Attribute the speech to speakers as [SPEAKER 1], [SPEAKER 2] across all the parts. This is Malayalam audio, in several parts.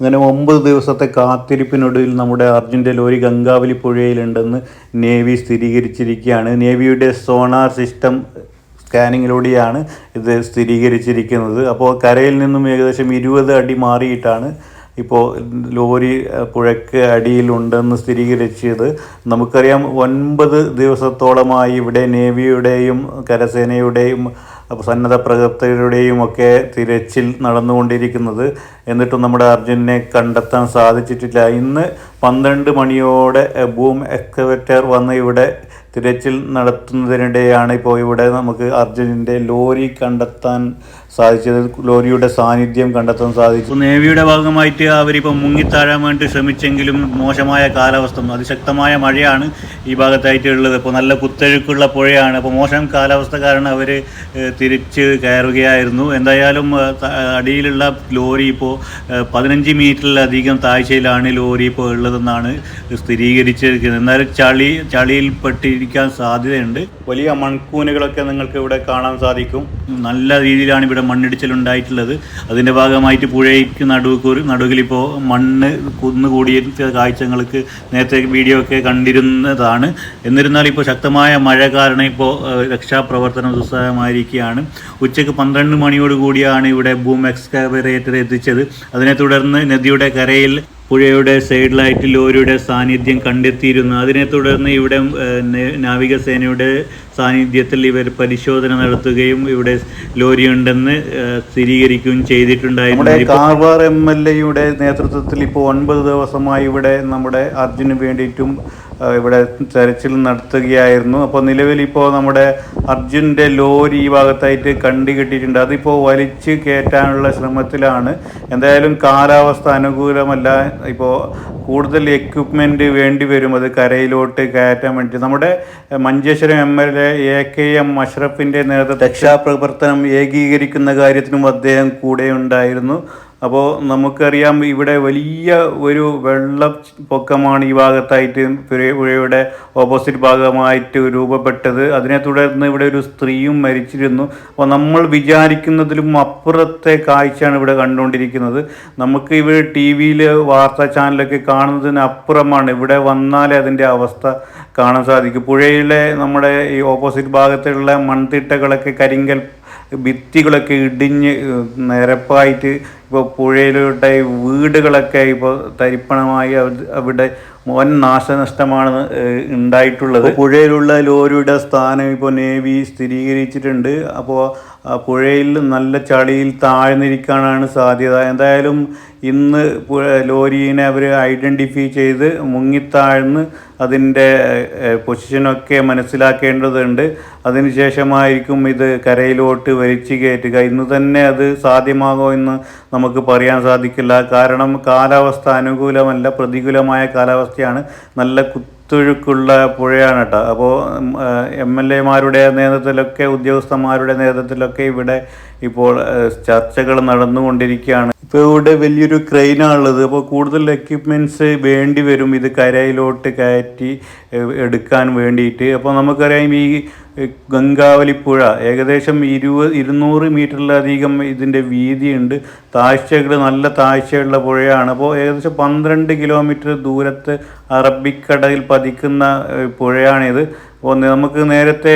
[SPEAKER 1] അങ്ങനെ ഒമ്പത് ദിവസത്തെ കാത്തിരിപ്പിനൊടുവിൽ നമ്മുടെ അർജുന്റെ ലോറി ഗംഗാവലി പുഴയിലുണ്ടെന്ന് നേവി സ്ഥിരീകരിച്ചിരിക്കുകയാണ്. നേവിയുടെ സോണാർ സിസ്റ്റം സ്കാനിങ്ങിലൂടെയാണ് ഇത് സ്ഥിരീകരിച്ചിരിക്കുന്നത്. അപ്പോൾ കരയിൽ നിന്നും ഏകദേശം ഇരുപത് അടി മാറിയിട്ടാണ് ഇപ്പോൾ ലോറി പുഴയ്ക്ക് അടിയിലുണ്ടെന്ന് സ്ഥിരീകരിച്ചത്. നമുക്കറിയാം ഒൻപത് ദിവസത്തോളമായി ഇവിടെ നേവിയുടെയും കരസേനയുടെയും അപ്പോൾ സന്നദ്ധ പ്രവർത്തകരുടെയും ഒക്കെ തിരച്ചിൽ നടന്നുകൊണ്ടിരിക്കുന്നത്. എന്നിട്ടും നമ്മുടെ അർജുനെ കണ്ടെത്താൻ സാധിച്ചിട്ടില്ല. ഇന്ന് പന്ത്രണ്ട് മണിയോടെ ബൂം എക്സ്കവേറ്റർ വന്ന് ഇവിടെ തിരച്ചിൽ നടത്തുന്നതിനിടെയാണ് ഇപ്പോൾ ഇവിടെ നമുക്ക് അർജുനന്റെ ലോറി കണ്ടെത്താൻ സാധിച്ചത്. ലോറിയുടെ സാന്നിധ്യം കണ്ടെത്താൻ സാധിച്ചു. നേവിയുടെ ഭാഗമായിട്ട് അവരിപ്പോൾ മുങ്ങിത്താഴാൻ വേണ്ടി ശ്രമിച്ചെങ്കിലും മോശമായ കാലാവസ്ഥ അതിശക്തമായ മഴയാണ് ഈ ഭാഗത്തായിട്ട് ഉള്ളത്. ഇപ്പോൾ നല്ല കുത്തൊഴുക്കുള്ള പുഴയാണ്. അപ്പോൾ മോശം കാലാവസ്ഥ കാരണം അവർ തിരിച്ച് കയറുകയായിരുന്നു. എന്തായാലും അടിയിലുള്ള ലോറി ഇപ്പോൾ പതിനഞ്ച് മീറ്ററിലധികം താഴ്ചയിലാണ് ലോറി ഇപ്പോൾ ഉള്ളതെന്നാണ് സ്ഥിരീകരിച്ചിരിക്കുന്നത്. എന്നാലും ചളി ചളിയിൽ പെട്ടിരിക്കാൻ സാധ്യതയുണ്ട്. വലിയ മൺകൂനുകളൊക്കെ നിങ്ങൾക്ക് ഇവിടെ കാണാൻ സാധിക്കും. നല്ല രീതിയിലാണ് ഇവിടെ മണ്ണിടിച്ചിലുണ്ടായിട്ടുള്ളത് അതിന്റെ ഭാഗമായിട്ട് പുഴയ്ക്ക് നടുവ് നടുവിലിപ്പോൾ മണ്ണ് കുന്നുകൂടിയ കാഴ്ചകൾക്ക് നേരത്തെ വീഡിയോ ഒക്കെ കണ്ടിരുന്നതാണ്. എന്നിരുന്നാലും ഇപ്പോൾ ശക്തമായ മഴ കാരണം ഇപ്പോൾ രക്ഷാപ്രവർത്തനം ദുസ്സഹമായിരിക്കുകയാണ് ഉച്ചയ്ക്ക് പന്ത്രണ്ട് മണിയോട് കൂടിയാണ് ഇവിടെ ബൂം എക്സ്കാവറേറ്റർ എത്തിച്ചത്. അതിനെ തുടർന്ന് നദിയുടെ കരയിൽ പുഴയുടെ സൈഡ് ലൈറ്റ് ലോറിയുടെ സാന്നിധ്യം കണ്ടെത്തിയിരുന്നു. അതിനെ തുടർന്ന് ഇവിടെ നാവികസേനയുടെ സാന്നിധ്യത്തിൽ ഇവർ പരിശോധന നടത്തുകയും ഇവിടെ ലോറി ഉണ്ടെന്ന് ഏഹ്, സ്ഥിരീകരിക്കുകയും ചെയ്തിട്ടുണ്ടായിരുന്നു. കാർവാർ എം എൽ എയുടെ നേതൃത്വത്തിൽ ഇപ്പോൾ ഒൻപത് ദിവസമായി ഇവിടെ നമ്മുടെ അർജുന് വേണ്ടിയിട്ടും ഇവിടെ തെരച്ചിൽ നടത്തുകയായിരുന്നു. അപ്പോൾ നിലവിൽ ഇപ്പോൾ നമ്മുടെ അർജുന്റെ ലോറി ഈ ഭാഗത്തായിട്ട് കണ്ടു കിട്ടിയിട്ടുണ്ട് അതിപ്പോൾ വലിച്ച് കയറ്റാനുള്ള ശ്രമത്തിലാണ്. എന്തായാലും കാലാവസ്ഥ അനുകൂലമല്ല. ഇപ്പോൾ കൂടുതൽ എക്യുപ്മെന്റ് വേണ്ടി വരും. അത് കരയിലോട്ട് കയറ്റാൻ വേണ്ടി നമ്മുടെ Manjeshwaram M L A A K M അഷ്റഫിന്റെ നേതൃത്വ രക്ഷാപ്രവർത്തനം ഏകീകരിക്കുന്ന കാര്യത്തിനും അദ്ദേഹം കൂടെ ഉണ്ടായിരുന്നു അപ്പോൾ നമുക്കറിയാം ഇവിടെ വലിയ ഒരു വെള്ളപ്പൊക്കമാണ് ഈ ഭാഗത്തായിട്ട് പുഴയുടെ ഓപ്പോസിറ്റ് ഭാഗമായിട്ട് രൂപപ്പെട്ടത്. അതിനെ തുടർന്ന് ഇവിടെ ഒരു സ്ത്രീയും മരിച്ചിരുന്നു. അപ്പോൾ നമ്മൾ വിചാരിക്കുന്നതിലും അപ്പുറത്തെ കാഴ്ചയാണ് ഇവിടെ കണ്ടുകൊണ്ടിരിക്കുന്നത്. നമുക്ക് ഇവിടെ ടി വിയിൽ വാർത്താ ചാനലൊക്കെ കാണുന്നതിന് അപ്പുറമാണ് ഇവിടെ വന്നാലേ അതിന്റെ അവസ്ഥ കാണാൻ സാധിക്കും. പുഴയിലെ നമ്മുടെ ഈ ഓപ്പോസിറ്റ് ഭാഗത്തുള്ള മൺതിട്ടകളൊക്കെ കരിങ്കൽ ഭിത്തികളൊക്കെ ഇടിഞ്ഞ് നിരപ്പായിട്ട് ഇപ്പോൾ പുഴയിലൂടെ വീടുകളൊക്കെ ഇപ്പോൾ തരിപ്പണമായി അവ- അവിടെ വൻ നാശനഷ്ടമാണ് ഉണ്ടായിട്ടുള്ളത്. പുഴയിലുള്ള ലോറിയുടെ സ്ഥാനം ഇപ്പോൾ നേവി സ്ഥിരീകരിച്ചിട്ടുണ്ട്. അപ്പോൾ പുഴയിൽ നല്ല ചളിയിൽ താഴ്ന്നിരിക്കാനാണ് സാധ്യത. എന്തായാലും ഇന്ന് ലോറീനെ അവർ ഐഡന്റിഫൈ ചെയ്ത് മുങ്ങിത്താഴ്ന്ന് അതിന്റെ പൊസിഷനൊക്കെ മനസ്സിലാക്കേണ്ടതുണ്ട്. അതിനുശേഷമായിരിക്കും ഇത് കരയിലോട്ട് വലിച്ചു കയറ്റുക. ഇന്ന് തന്നെ അത് സാധ്യമാകുമോ എന്ന് നമുക്ക് പറയാൻ സാധിക്കില്ല. കാരണം കാലാവസ്ഥ അനുകൂലമല്ല പ്രതികൂലമായ കാലാവസ്ഥയാണ്. നല്ല കുത്തൊഴുക്കുള്ള പുഴയാണ് കേട്ടോ. അപ്പോൾ എം എൽ എമാരുടെ നേതൃത്വത്തിലൊക്കെ ഉദ്യോഗസ്ഥന്മാരുടെ നേതൃത്വത്തിലൊക്കെ ഇവിടെ ഇപ്പോൾ ചർച്ചകൾ നടന്നുകൊണ്ടിരിക്കുകയാണ്. ഇപ്പോൾ ഇവിടെ വലിയൊരു ക്രെയിനാണുള്ളത്. അപ്പോൾ കൂടുതൽ എക്യുപ്മെന്റ്സ് വേണ്ടി വരും. ഇത് കരയിലോട്ട് കയറ്റി എടുക്കാൻ വേണ്ടിയിട്ട്. അപ്പോൾ നമുക്കറിയാം ഈ ഗംഗാവലിപ്പുഴ ഗംഗാവലി പുഴ ഏകദേശം ഇരുപത് ഇരുന്നൂറ് മീറ്ററിലധികം ഇതിന്റെ വീതിയുണ്ട്. താഴ്ചകൾ നല്ല താഴ്ചയുള്ള പുഴയാണ്. അപ്പോൾ ഏകദേശം പന്ത്രണ്ട് കിലോമീറ്റർ ദൂരത്ത് അറബിക്കടലിൽ പതിക്കുന്ന പുഴയാണിത്. അപ്പോൾ നമുക്ക് നേരത്തെ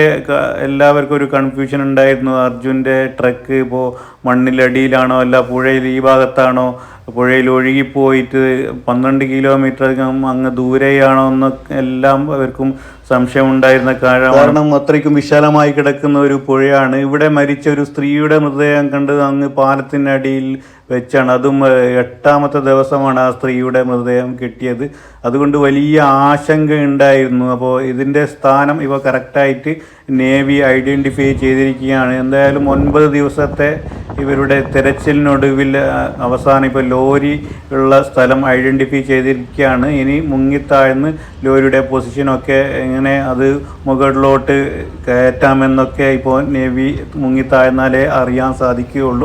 [SPEAKER 1] എല്ലാവർക്കും ഒരു കൺഫ്യൂഷൻ ഉണ്ടായിരുന്നു. അർജുന്റെ ട്രക്ക് ഇപ്പോൾ മണ്ണിലടിയിലാണോ അല്ല പുഴയിൽ ഈ ഭാഗത്താണോ? പുഴയിൽ ഒഴുകിപ്പോയിട്ട് പന്ത്രണ്ട് കിലോമീറ്റർ അങ്ങ് ദൂരെയാണോ എന്നൊക്കെ എല്ലാം അവർക്കും സംശയമുണ്ടായിരുന്ന കാഴ കാരണം അത്രയ്ക്കും വിശാലമായി കിടക്കുന്ന ഒരു പുഴയാണ്. ഇവിടെ മരിച്ച ഒരു സ്ത്രീയുടെ മൃതദേഹം കണ്ട് അങ്ങ് പാലത്തിനടിയിൽ വെച്ചാണ്. അതും എട്ടാമത്തെ ദിവസമാണ് ആ സ്ത്രീയുടെ മൃതദേഹം കിട്ടിയത്. അതുകൊണ്ട് വലിയ ആശങ്ക ഉണ്ടായിരുന്നു അപ്പോൾ ഇതിന്റെ സ്ഥാനം ഇവ കറക്റ്റായിട്ട് നേവി ഐഡന്റിഫൈ ചെയ്തിരിക്കുകയാണ്. എന്തായാലും ഒൻപത് ദിവസത്തെ ഇവരുടെ തെരച്ചിലിനൊടുവിൽ അവസാനം ഇപ്പോൾ ലോറി ഉള്ള സ്ഥലം ഐഡന്റിഫൈ ചെയ്തിരിക്കുകയാണ്. ഇനി മുങ്ങിത്താഴ്ന്ന് ലോറിയുടെ പൊസിഷനൊക്കെ എങ്ങനെ അത് മുകളിലോട്ട് കയറ്റാമെന്നൊക്കെ ഇപ്പോൾ നേവി മുങ്ങിത്താഴ്ന്നാലേ അറിയാൻ സാധിക്കുകയുള്ളൂ.